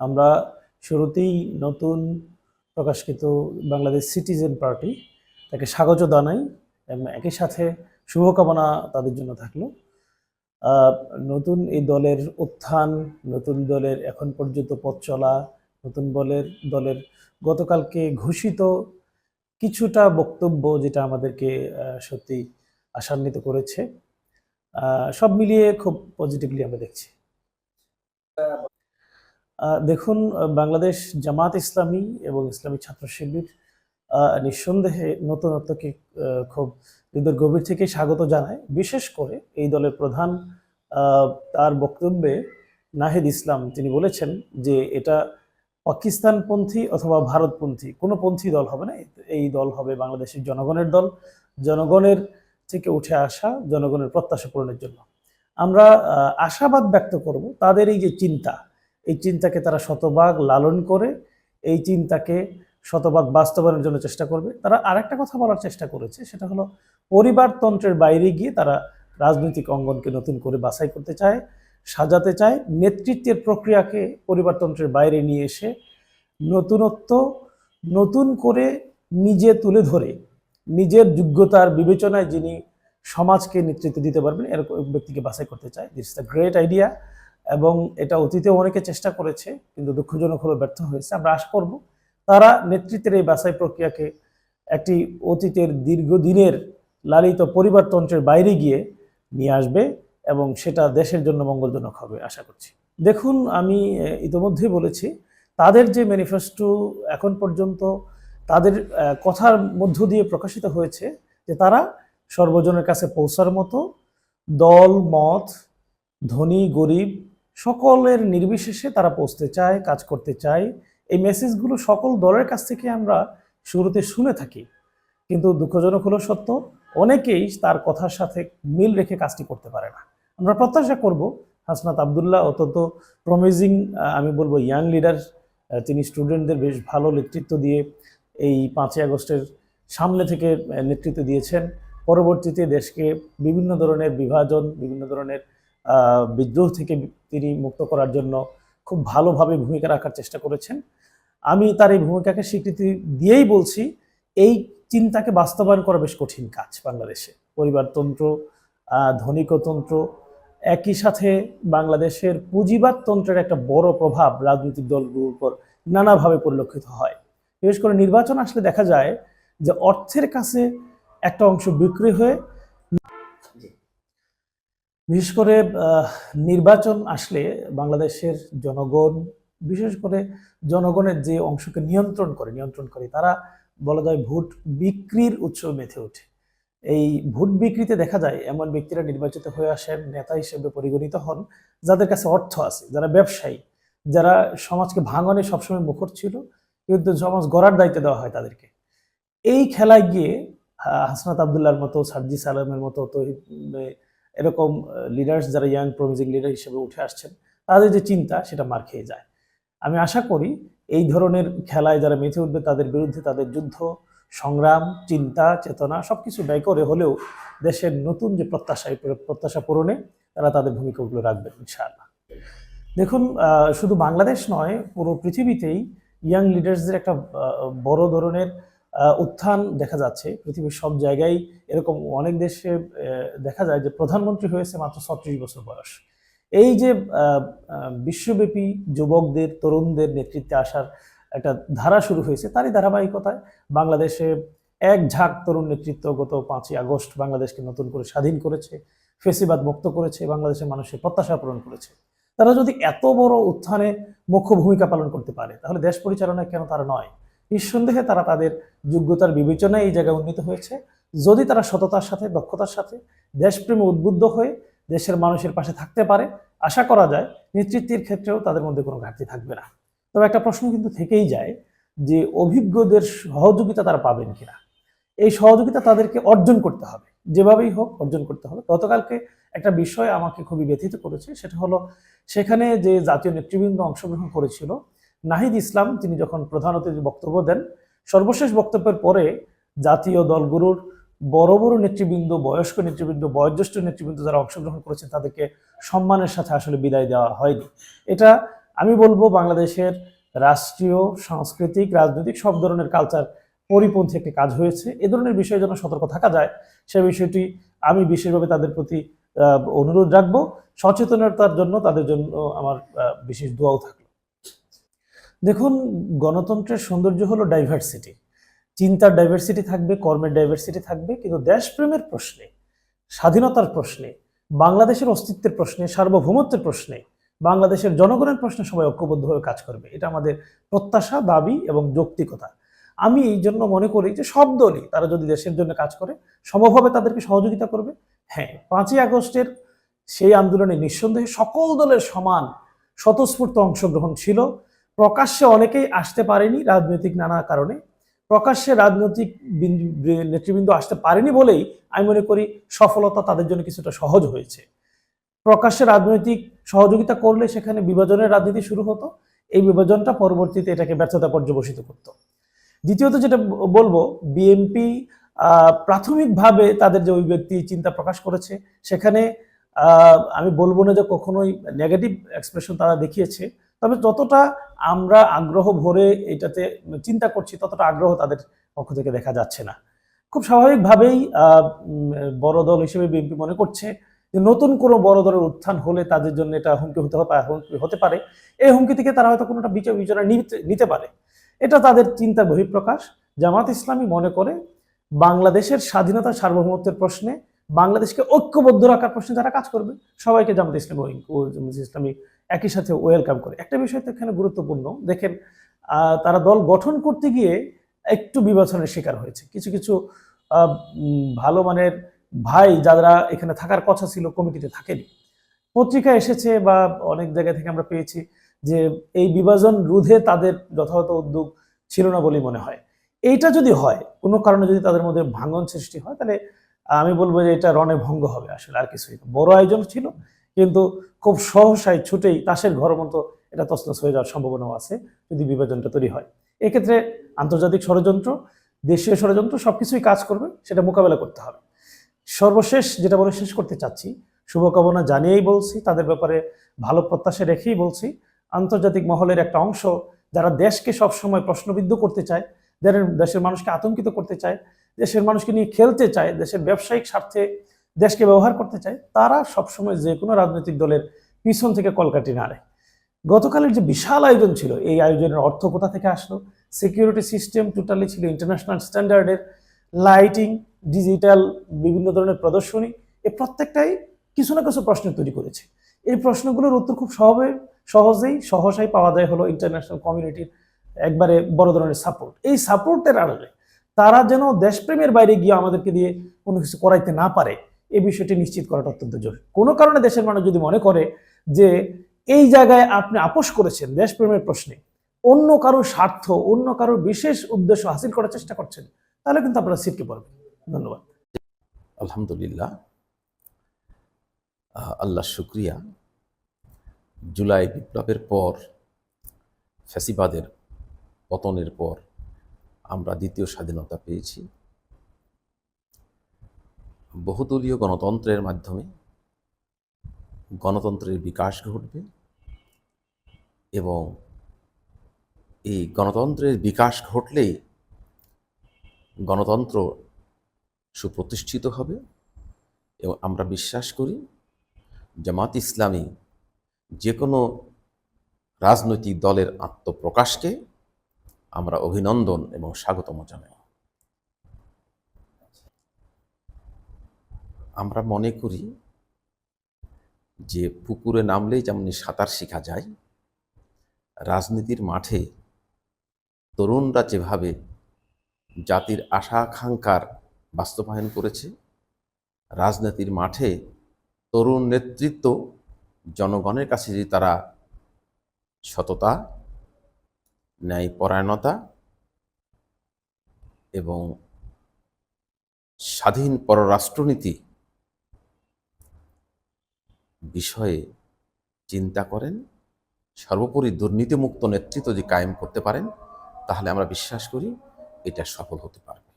আমরা শুরুতেই নতুন প্রকাশকৃত বাংলাদেশ সিটিজেন পার্টি, তাকে স্বাগত জানাই এবং একই সাথে শুভকামনা তাদের জন্য থাকল। নতুন এই দলের উত্থান, নতুন দলের এখন পর্যন্ত পথ চলা, নতুন দলের দলের গতকালকে ঘোষিত কিছুটা বক্তব্য যেটা আমাদেরকে সত্যি আশান্বিত করেছে। সব মিলিয়ে খুব পজিটিভলি আমরা দেখছি। দেখুন বাংলাদেশ জামাত ইসলামী এবং ইসলামী ছাত্র শিবির নিঃসন্দেহে নতুনত্বকে খুব হৃদয়ের গভীর থেকে স্বাগত জানায়। বিশেষ করে এই দলের প্রধান তার বক্তব্যে নাহিদ ইসলাম, তিনি বলেছেন যে এটা পাকিস্তানপন্থী অথবা ভারতপন্থী, কোনো পন্থী দল হবে না। এই দল হবে বাংলাদেশের জনগণের দল। জনগণের থেকে উঠে আসা, জনগণের প্রত্যাশা পূরণের জন্য। আমরা আশাবাদ ব্যক্ত করব তাদের এই যে চিন্তা এই চিন্তাকে তারা শতভাগ লালন করে, এই চিন্তাকে শতভাগ বাস্তবায়নের জন্য চেষ্টা করবে। তারা আরেকটা কথা বলার চেষ্টা করেছে, সেটা হলো পরিবারতন্ত্রের বাইরে গিয়ে তারা রাজনৈতিক অঙ্গনকে নতুন করে বাছাই করতে চায়, সাজাতে চায়, নেতৃত্বের প্রক্রিয়াকে পরিবারতন্ত্রের বাইরে নিয়ে এসে নতুনত্ব, নতুন করে নিজে তুলে ধরে, নিজের যোগ্যতার বিবেচনায় যিনি সমাজকে নেতৃত্ব দিতে পারবেন, এরকম ব্যক্তিকে বাছাই করতে চায়। দিস দ্য গ্রেট আইডিয়া এবং এটা অতীতেও অনেকে চেষ্টা করেছে কিন্তু দুঃখজনক হলে ব্যর্থ হয়েছে। আমরা আশা করব তারা নেতৃত্বের এই বাছাই প্রক্রিয়াকে একটি অতীতের দীর্ঘদিনের লালিত পরিবারতন্ত্রের বাইরে গিয়ে নিয়ে আসবে এবং সেটা দেশের জন্য মঙ্গলজনক হবে আশা করছি। দেখুন আমি আহ, ইতোমধ্যেই বলেছি তাদের যে ম্যানিফেস্টো এখন পর্যন্ত তাদের কথার মধ্য দিয়ে প্রকাশিত হয়েছে যে তারা সর্বজনের কাছে পৌঁছার মতো দল মত ধনী গরিব সকলের নির্বিশেষে তারা পৌঁছতে চায়, কাজ করতে চায়। এই মেসেজগুলো সকল দলের কাছ থেকে আমরা শুরুতে শুনে থাকি। কিন্তু দুঃখজনক হলো সত্য, অনেকেই তার কথার সাথে মিল রেখে কাজটি করতে পারে না। আমরা প্রত্যাশা করব, হাসনাত আবদুল্লাহ অত্যন্ত প্রমিজিং আমি বলব ইয়াং লিডার তিনি স্টুডেন্টদের বেশ ভালো নেতৃত্ব দিয়ে এই পাঁচই আগস্টের সামনে থেকে নেতৃত্ব দিয়েছেন। পরবর্তীতে দেশকে বিভিন্ন ধরনের বিভাজন, বিভিন্ন ধরনের বিদ্রোহ থেকে তিনি মুক্ত করার জন্য খুব ভালোভাবে ভূমিকা রাখার চেষ্টা করেছেন। আমি তার এই ভূমিকাকে স্বীকৃতি দিয়েই বলছি, এই চিন্তাকে বাস্তবায়ন করা বেশ কঠিন কাজ বাংলাদেশে। পরিবারতন্ত্র ধনিকতন্ত্র, একই সাথে বাংলাদেশের পুঁজিবাদতন্ত্রের একটা বড় প্রভাব রাজনৈতিক দলগুলোর উপর নানাভাবে পরিলক্ষিত হয়। বিশেষ করে নির্বাচন আসলে দেখা যায় যে অর্থের কাছে একটা অংশ বিক্রি হয়ে বিশেষ করে নির্বাচন আসলে বাংলাদেশের জনগণ, বিশেষ করে জনগণের যে অংশকে নিয়ন্ত্রণ করে নিয়ন্ত্রণ করে, তারা বলা যায় ভোট বিক্রির উৎসব মেতে ওঠে। এই ভোট বিক্রিতে দেখা যায় এমন ব্যক্তিরা নির্বাচিত হয়ে আসেন নেতা হিসেবে পরিগণিত হন, যাদের কাছে অর্থ আছে, যারা ব্যবসায়ী, যারা সমাজকে ভাঙনে সবসময় মুখর ছিল, কিন্তু সমাজ গড়ার দায়িত্ব দেওয়া হয় তাদেরকে। এই খেলায় গিয়ে হাসনাত আবদুল্লাহর মতো, সার্জিস আলমের মতো, তহিদ এরকম লিডার্স যারা ইয়াং প্রমিজিং লিডার হিসেবে উঠে আসছেন, তাদের যে চিন্তা সেটা মার খেয়ে যায়। আমি আশা করি এই ধরনের খেলায় যারা মেতে উঠবে, তাদের বিরুদ্ধে তাদের যুদ্ধ, সংগ্রাম, চিন্তা, চেতনা সব কিছু ব্যয় করে হলেও দেশের নতুন যে প্রত্যাশা প্রত্যাশা পূরণে তারা তাদের ভূমিকাগুলো রাখবেন, ইনশাআল্লাহ। দেখুন শুধু বাংলাদেশ নয়, পুরো পৃথিবীতেই ইয়াং লিডার্সদের একটা বড় ধরনের উত্থান দেখা যাচ্ছে। পৃথিবীর সব জায়গায় এরকম অনেক দেশে দেখা যায় যে প্রধানমন্ত্রী হয়েছে মাত্র ছত্রিশ বছর বয়স। এই যে বিশ্বব্যাপী যুবকদের, তরুণদের নেতৃত্বে আসার একটা ধারা শুরু হয়েছে, তারই ধারাবাহিকতায় বাংলাদেশে এক ঝাঁক তরুণ নেতৃত্ব গত পাঁচই আগস্ট বাংলাদেশকে নতুন করে স্বাধীন করেছে, ফেসিবাদ মুক্ত করেছে বাংলাদেশের মানুষের প্রত্যাশা পূরণ করেছে। তারা যদি এত বড় উত্থানে মুখ্য ভূমিকা পালন করতে পারে, তাহলে দেশ পরিচালনায় কেন তারা নয়? নিঃসন্দেহে তারা তাদের যোগ্যতার বিবেচনায় এই জায়গায় উন্নীত হয়েছে। যদি তারা সততার সাথে, দক্ষতার সাথে দেশপ্রেমে উদ্বুদ্ধ হয়ে দেশের মানুষের পাশে থাকতে পারে, আশা করা যায় নেতৃত্বের ক্ষেত্রেও তাদের মধ্যে কোনো ঘাটতি থাকবে না। তবে একটা প্রশ্ন কিন্তু থেকেই যায় যে অভিজ্ঞদের সহযোগিতা তারা পাবেন কিনা? এই সহযোগিতা তাদেরকে অর্জন করতে হবে। যেভাবেই হোক অর্জন করতে হবে। গতকালকে একটা বিষয় আমাকে খুবই ব্যথিত করেছে, সেটা হলো সেখানে যে জাতীয় নেতৃবৃন্দ অংশগ্রহণ করেছিল নাহিদ ইসলাম, তিনি যখন প্রধান অতিথি বক্তব্য দেন, সর্বশেষ বক্তব্যের পরে জাতীয় দলগুলোর বড় বড় নেতৃবৃন্দ, বয়স্ক নেতৃবৃন্দ, বয়োজ্যেষ্ঠ নেতৃবৃন্দ যারা অংশগ্রহণ করেছেন, তাদেরকে সম্মানের সাথে আসলে বিদায় দেওয়া হয়নি। এটা আমি বলব বাংলাদেশের রাষ্ট্রীয়, সাংস্কৃতিক, রাজনৈতিক সব ধরনের কালচার পরিপন্থী একটি কাজ হয়েছে। এ ধরনের বিষয়ে যেন সতর্ক থাকা যায়, সে বিষয়টি আমি বিশেষভাবে তাদের প্রতি অনুরোধ রাখব। সচেতনতার জন্য তাদের জন্য আমার বিশেষ দোয়াও থাকল। দেখুন, গণতন্ত্রের সৌন্দর্য হলো ডাইভার্সিটি চিন্তার ডাইভার্সিটি থাকবে, কর্মের ডাইভার্সিটি থাকবে, কিন্তু দেশপ্রেমের প্রশ্নে, স্বাধীনতার প্রশ্নে, বাংলাদেশের অস্তিত্বের প্রশ্নে, সার্বভৌমত্বের প্রশ্নে, বাংলাদেশের জনগণের প্রশ্নে সবাই ঐক্যবদ্ধভাবে কাজ করবে। এটা আমাদের প্রত্যাশা, দাবি এবং যৌক্তিকতা। আমি এই জন্য মনে করি যে সব দলই তারা যদি দেশের জন্য কাজ করে, সমভাবে তাদেরকে সহযোগিতা করবে। হ্যাঁ পাঁচই আগস্টের সেই আন্দোলনে নিঃসন্দেহে সকল দলের সমান স্বতঃস্ফূর্ত অংশগ্রহণ ছিল। প্রকাশ্যে অনেকেই আসতে পারেনি রাজনৈতিক নানা কারণে। প্রকাশ্যে রাজনৈতিক বিন- নেতৃবৃন্দ আসতে পারেনি বলেই আমি মনে করি সফলতা তাদের জন্য কিছুটা সহজ হয়েছে। প্রকাশ্যে রাজনৈতিক সহযোগিতা করলে সেখানে বিভাজনের রাজনীতি শুরু হতো। এই বিভাজনটা পরবর্তীতে এটাকে ব্যর্থতা পর্যবসিত করত। দ্বিতীয়ত যেটা বলব, বিএনপি প্রাথমিকভাবে তাদের যে অভিব্যক্তি চিন্তা প্রকাশ করেছে, সেখানে আমি বলব না যে কখনোই নেগেটিভ এক্সপ্রেশন তারা দেখিয়েছে। তবে যতটা আমরা আগ্রহ ভরে এটাতে চিন্তা করছি, ততটা আগ্রহ তাদের পক্ষ থেকে দেখা যাচ্ছে না। খুব স্বাভাবিকভাবেই বড় দল হিসেবে বিএনপি মনে করছে যে নতুন কোনো বড় দলের উত্থান হলে তাদের জন্য এটা হুমকি হতে হুমকি হতে পারে। এই হুমকি থেকে তারা হয়তো কোনোটা বিচার বিবেচনা নিতে পারে। এটা তাদের চিন্তার বহিঃপ্রকাশ। জামাত ইসলামী মনে করে বাংলাদেশের স্বাধীনতা সার্বভৌমত্বের প্রশ্নে বাংলাদেশকে ঐক্যবদ্ধ রাখার প্রশ্নে যারা কাজ করবে, সবাইকে জামাত ইসলামী ইসলামী একই সাথে ওয়েলকাম করে। একটা বিষয় তো এখানে গুরুত্বপূর্ণ। দেখেন তারা দল গঠন করতে গিয়ে একটু বিবেচনার শিকার হয়েছে। কিছু কিছু ভালো মানের ভাই যারা এখানে থাকার কথা ছিল, কমিটিতে থাকেনি। পত্রিকা এসেছে বা অনেক জায়গা থেকে আমরা পেয়েছি যে এই বিভাজন রোধে তাদের যথাযথ উদ্যোগ ছিল না বলেই মনে হয়। এইটা যদি হয়, কোনো কারণে যদি তাদের মধ্যে ভাঙন সৃষ্টি হয়, তাহলে আমি বলব যে এটা রণে ভঙ্গ হবে আসলে, আর কিছুই বড় আয়োজন ছিল কিন্তু খুব সহসায় ছুটেই তাসের ঘর মতো এটা তছনছ হয়ে যাওয়ার সম্ভাবনাও আছে যদি বিভাজনটা তৈরি হয়। এক্ষেত্রে আন্তর্জাতিক ষড়যন্ত্র, দেশীয় ষড়যন্ত্র সব কিছুই কাজ করবে, সেটা মোকাবেলা করতে হবে। সর্বশেষ যেটা বলে শেষ করতে চাচ্ছি, শুভকামনা জানিয়েই বলছি, তাদের ব্যাপারে ভালো প্রত্যাশা রেখেই বলছি, আন্তর্জাতিক মহলের একটা অংশ যারা দেশকে সবসময় প্রশ্নবিদ্ধ করতে চায় দেশের মানুষকে আতঙ্কিত করতে চায়, দেশের মানুষকে নিয়ে খেলতে চায়, দেশের ব্যবসায়িক স্বার্থে দেশকে ব্যবহার করতে চায়, তারা সবসময় যে কোনো রাজনৈতিক দলের পিছন থেকে কলকাটি নাড়ে। গতকালের যে বিশাল আয়োজন ছিল, এই আয়োজনের অর্থ কোথা থেকে আসলো? সিকিউরিটি সিস্টেম টোটালি ছিল ইন্টারন্যাশনাল স্ট্যান্ডার্ডের লাইটিং ডিজিটাল বিভিন্ন ধরনের প্রদর্শনী, এ প্রত্যেকটাই কিছু না কিছু প্রশ্ন তৈরি করেছে। এই প্রশ্নগুলোর উত্তর খুব সহজে সহজেই, সহসাই পাওয়া যায় হলো ইন্টারন্যাশনাল কমিউনিটির একবারে বড় ধরনের সাপোর্ট এই সাপোর্টের আড়ালে তারা যেন দেশপ্রেমের বাইরে গিয়ে আমাদেরকে দিয়ে কোনো কিছু করাইতে না পারে এই বিষয়টি নিশ্চিত করাটা অত্যন্ত জরুরি। কোনো কারণে দেশের মানুষ যদি মনে করে যে এই জায়গায় আপনি আপোষ করেছেন দেশপ্রেমের প্রশ্নে, অন্য কারোর স্বার্থ, অন্য কারোর বিশেষ উদ্দেশ্য হাসিল করার চেষ্টা করছেন, তাহলে কিন্তু আপনারা সিটকে পড়বেন। ধন্যবাদ। আলহামদুলিল্লাহ। আল্লাহ শুক্রিয়া। জুলাই বিপ্লবের পর, ফ্যাসিবাদের পতনের পর আমরা দ্বিতীয় স্বাধীনতা পেয়েছি। বহুদলীয় গণতন্ত্রের মাধ্যমে গণতন্ত্রের বিকাশ ঘটবে এবং এই গণতন্ত্রের বিকাশ ঘটলেই গণতন্ত্র সুপ্রতিষ্ঠিত হবে এবং আমরা বিশ্বাস করি জামাত ইসলামী যে কোনো রাজনৈতিক দলের আত্মপ্রকাশকে আমরা অভিনন্দন এবং স্বাগতম জানাই। আমরা মনে করি যে পুকুরে নামলেই যেমন সাঁতার শেখা যায়, রাজনীতির মাঠে তরুণরা যেভাবে জাতির আশা আকাঙ্ক্ষার বাস্তবায়ন করেছে, রাজনীতির মাঠে তরুণ নেতৃত্ব জনগণের কাছে যে তারা সততা, ন্যায়পরায়ণতা এবং স্বাধীন পররাষ্ট্রনীতি বিষয়ে চিন্তা করেন, সর্বোপরি দুর্নীতিমুক্ত নেতৃত্ব যদি কায়েম করতে পারেন, তাহলে আমরা বিশ্বাস করি এটা সফল হতে পারবে।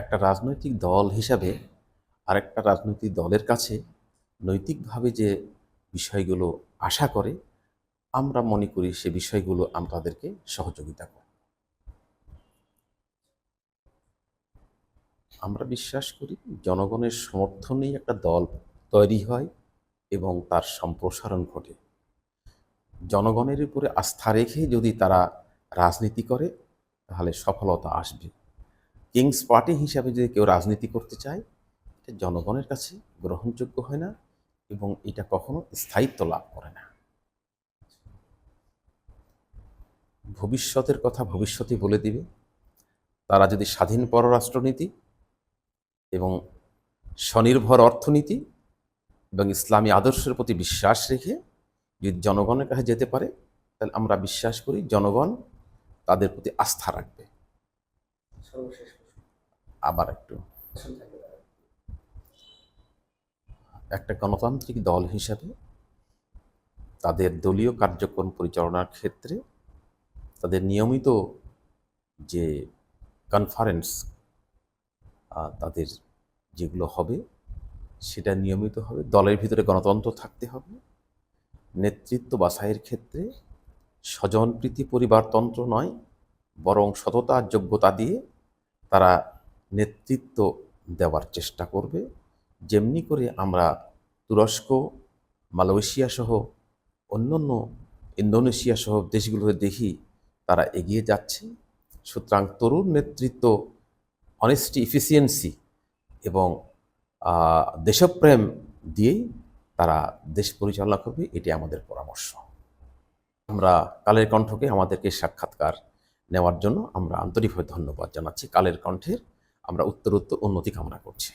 একটা রাজনৈতিক দল হিসাবে আরেকটা রাজনৈতিক দলের কাছে নৈতিকভাবে যে বিষয়গুলো আশা করে, আমরা মনে করি সে বিষয়গুলো আমরা তাদেরকে সহযোগিতা করি। আমরা বিশ্বাস করি জনগণের সমর্থনেই একটা দল তৈরি হয় এবং তার সম্প্রসারণ ঘটে। জনগণের উপরে আস্থা রেখে যদি তারা রাজনীতি করে, তাহলে সফলতা আসবে। কিংস পার্টি হিসাবে যদি কেউ রাজনীতি করতে চায়, এটা জনগণের কাছে গ্রহণযোগ্য হয় না এবং এটা কখনো স্থায়িত্ব লাভ করে না। ভবিষ্যতের কথা ভবিষ্যতে বলে দিবে। তারা যদি স্বাধীন পররাষ্ট্রনীতি এবং স্বনির্ভর অর্থনীতি এবং ইসলামী আদর্শের প্রতি বিশ্বাস রেখে যদি জনগণের কাছে যেতে পারে তাহলে আমরা বিশ্বাস করি জনগণ তাদের প্রতি আস্থা রাখবে। আবার একটু। একটা গণতান্ত্রিক দল হিসাবে তাদের দলীয় কার্যক্রম পরিচালনার ক্ষেত্রে তাদের নিয়মিত যে কনফারেন্স তাদের যেগুলো হবে, সেটা নিয়মিত হবে। দলের ভিতরে গণতন্ত্র থাকতে হবে। নেতৃত্ব বাছাইয়ের ক্ষেত্রে স্বজনপ্রীতি পরিবারতন্ত্র নয়, বরং সততা আর যোগ্যতা দিয়ে তারা নেতৃত্ব দেওয়ার চেষ্টা করবে। যেমনি করে আমরা তুরস্ক মালয়েশিয়া সহ অন্যান্য ইন্দোনেশিয়া সহ দেশগুলোতে দেখি তারা এগিয়ে যাচ্ছে। সুতরাং তরুণ নেতৃত্ব অনেস্টি ইফিসিয়েন্সি এবং দেশপ্রেম দিয়েই তারা দেশ পরিচালনা করবে, এটি আমাদের পরামর্শ। আমরা কালের কণ্ঠকে আমাদেরকে সাক্ষাৎকার নেওয়ার জন্য আমরা আন্তরিকভাবে ধন্যবাদ জানাচ্ছি। কালের কণ্ঠের আমরা উত্তরোত্তর উন্নতি কামনা করছি।